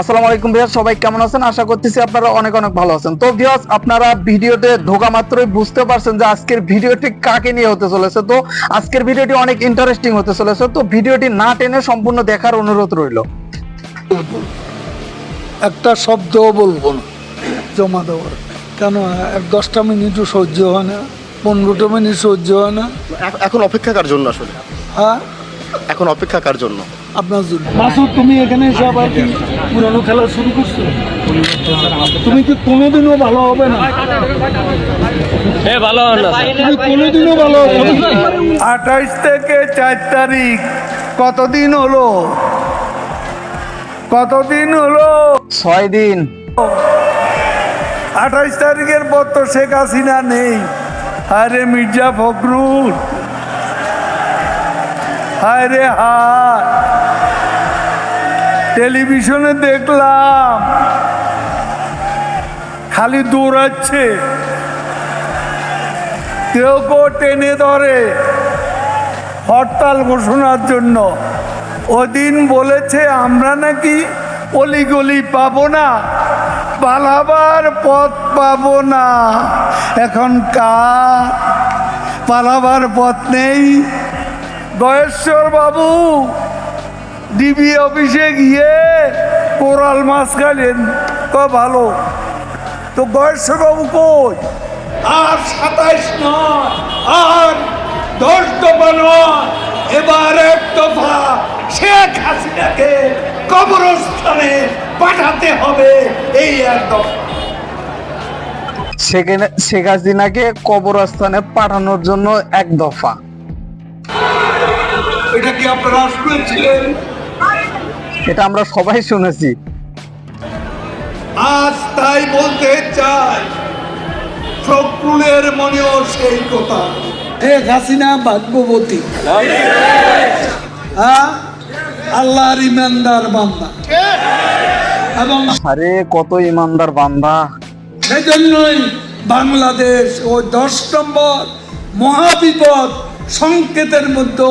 আসসালামু আলাইকুম ভিউয়ার্স সবাই কেমন আছেন? আশা করতেছি আপনারা অনেক অনেক ভালো আছেন। তো ভিউয়ার্স আপনারা ভিডিওতে ঢোকা মাত্রই বুঝতে পারছেন যে আজকের ভিডিওটি কাকে নিয়ে হতে চলেছে। তো আজকের ভিডিওটি অনেক ইন্টারেস্টিং হতে চলেছে। তো ভিডিওটি না টেনে সম্পূর্ণ দেখার অনুরোধ রইল। একটা শব্দও বলব না জমা দেওয়ার। কেন এক দশটা মিনিটও সহ্য হয় না পনেরোটা মিনিট সহ্য হয় না। এখন অপেক্ষা কার জন্য আসলে? হ্যাঁ? এখন অপেক্ষা কার জন্য? আপনার জন্য। মাসুদ তুমি এখানে এসে আবার কি পুরানো খেলা শুরু করছ? তুমি কি কোনোদিনও ভালো হবে না? তুমি কোনোদিনও ভালো হবে না। আঠাইশ থেকে চার তারিখ কতদিন হলো? কতদিন হলো? ছয় দিন। আঠাইশ তারিখের পর তো শেখ হাসিনা নেই। আরে মির্জা ফখরুল হায় রে হায়। টেলিভিশনে দেখলাম। খালি দৌড়াচ্ছে। কেউ কেউ টেনে ধরে। হরতাল ঘোষণার জন্য। ওদিন বলেছে, আমরা নাকি অলিগলি পাবো না। পালাবার পথ পাবো না। এখন কার? পালাবার পথ নেই। গয়েশ্বর বাবু ডিবি অফিসে গিয়ে কোরাল মাছ খাইলেন। ক ভালো। তো গয়েশ্বর বাবু কই? আর সাতাইশ নয় আর দশ দফা নয় এবার এক দফা শেখ হাসিনাকে কবরস্থানে পাঠাতে হবে এই এক দফা। সেখানে শেখ হাসিনাকে কবরস্থানে পাঠানোর জন্য এক দফা। এটা কি আপনারা শুনেছিলেন? এটা আমরা সবাই শুনেছি। আজ তাই বলতে চাই ফখরুলের মনেও সেই কথা। শেখ হাসিনা ভাগ্যবতী। হ্যাঁ? আল্লাহর ইমানদার বান্দা। এবং আরে কত ইমানদার বান্দা। সেজন্যই বাংলাদেশ ও দশ নম্বর মহাবিপদ সংকেতের মধ্যে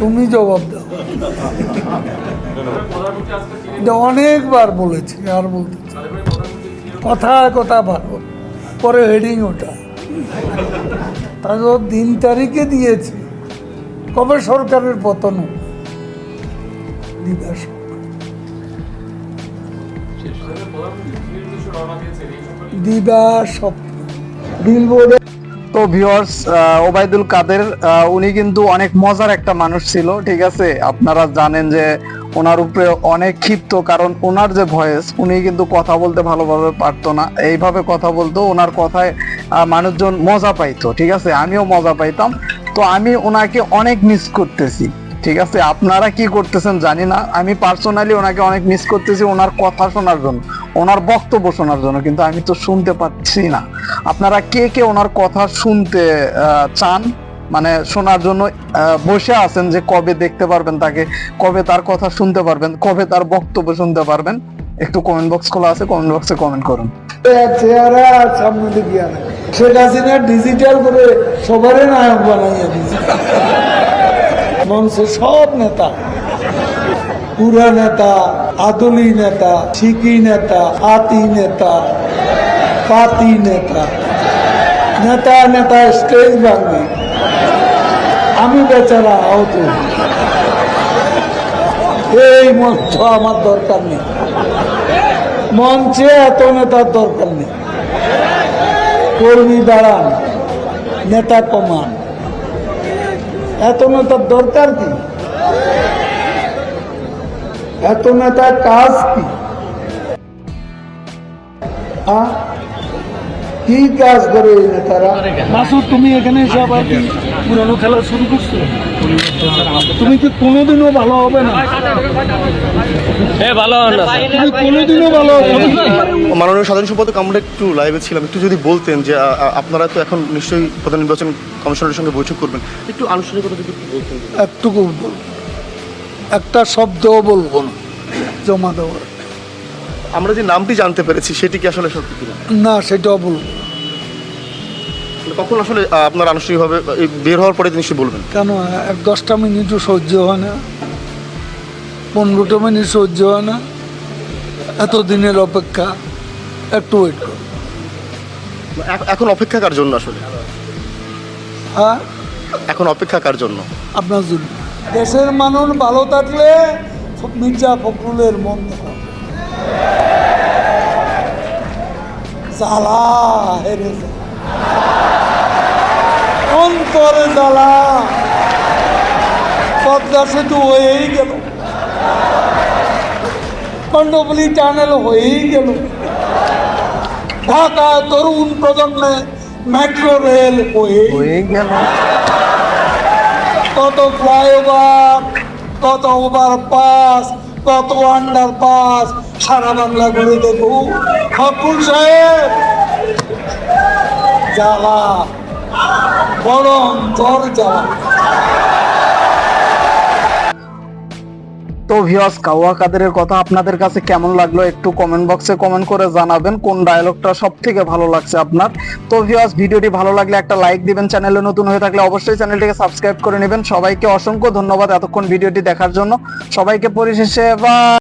তুমি জবাব দাও। এটা অনেকবার বলেছি আর বলতে। কথায় কথা ভালো। পরে হেডিং ওটা। তারপর দিন তারিখে দিয়েছে। কবে সরকারের পতন হবে? দিবা স্বপ্ন। দিবা স্বপ্ন বিলবোর্ডে তো ভিউয়ার্স ওবায়দুল কাদের উনি কিন্তু অনেক মজার একটা মানুষ ছিল, ঠিক আছে? আপনারা জানেন যে ওনার উপরে অনেক ক্ষিপ্ত, কারণ ওনার যে ভয়েস উনি কিন্তু কথা বলতে ভালোভাবে পারতো না। এইভাবে কথা বলতো, ওনার কথায় মানুষজন মজা পাইতো, ঠিক আছে? আমিও মজা পাইতাম। তো আমি ওনাকে অনেক মিস করতেছি, ঠিক আছে? আপনারা কি করতেছেন জানি না। আমি পার্সোনালি ওনাকে অনেক মিস করতেছি ওনার কথা শোনার জন্য, ওনার বক্তব্য শোনার জন্য, কিন্তু আমি তো শুনতে পাচ্ছি না। আপনারা কে কে ওনার কথা শুনতে চান? মানে শোনার জন্য বসে আছেন যে কবে দেখতে পারবেন তাকে, কবে তার কথা শুনতে পারবেন, কবে তার বক্তব্য শুনতে পারবেন, একটু কমেন্ট বক্স খোলা আছে কমেন্ট বক্সে কমেন্ট করুন। শেখ হাসিনা ডিজিটাল করে সবারই নায়ক বানাইয়া দিয়েছে। মঞ্চে সব নেতা, পুরা নেতা, আদলি নেতা শিকি নেতা, আতি নেতা পাতি নেতা নেতা নেতা স্টেজ ভাঙবি আমি বেচারা আহত এই মঞ্চ আমার দরকার নেই মঞ্চে এত নেতার দরকার নেই কর্মী দাঁড়ান নেতা কমান এত নেতার দরকার কি এত নেতার কাজ কি? কি কাজ করে এই নেতারা? মাসুদ তুমি এখানে এসে আবার কি পুরানো খেলা শুরু করছ? তুমি কি কোনোদিনও ভালো হবে না? তুমি কোনোদিনও ভালো হবে না? মাননীয় সাধারণ সম্পাদক আমরা একটু লাইভে ছিলাম। একটু যদি বলতেন যে আপনারা তো এখন নিশ্চয়ই প্রধান নির্বাচন কমিশনের সঙ্গে বৈঠক করবেন। একটু আনুষ্ঠানিকতা যদি একটু বলতেন। একটুকু বলব একটা শব্দও বলব না জমা দেওয়ার। আমরা যে নামটি জানতে পেরেছি সেটি কি আসলে সত্যি না সেটাও বলব কখন আসলে আপনার আনুষ্ঠানিকভাবে বের হওয়ার পরে নিশ্চয়ই বলবেন? কেন এক দশটা মিনিটও সহ্য হয় না পনেরোটা মিনিট সহ্য হয় না এত দিনের অপেক্ষা একটু ওয়েট করো। এখন অপেক্ষা কার জন্য আসলে? হ্যাঁ? এখন অপেক্ষা কার জন্য? আপনার জন্য। দেশের মানুষ ভালো থাকলে মির্জা ফখরুলের মন জ্বালা হেরে অন্তরে জ্বালা পদ্মা সেতু হয়েই গেল। কণ্ডবলি টানেল হয়েই গেল। ঢাকা তরুণ প্রজন্মে মেট্রো রেল হয়ে গেল। কত ফ্লাইওভার কত ওভার পাস কত আন্ডার পাস সারা বাংলা ঘুরে দেখু। হকুল সাহেব জ্বালা। তো ভিওয়াস কাওয়া কাদেরের কথা আপনাদের কাছে কেমন লাগল একটু কমেন্ট বক্সে কমেন্ট করে জানাবেন, কোন ডায়লগটা সব থেকে ভালো লাগছে আপনার। তো ভিওয়াস ভিডিওটি ভালো লাগলে একটা লাইক দিবেন চ্যানেলে নতুন হয়ে থাকলে অবশ্যই চ্যানেলটিকে সাবস্ক্রাইব করে নেবেন। সবাইকে অসংখ্য ধন্যবাদ এতক্ষণ ভিডিওটি দেখার জন্য। সবাইকে পরিশেষে বা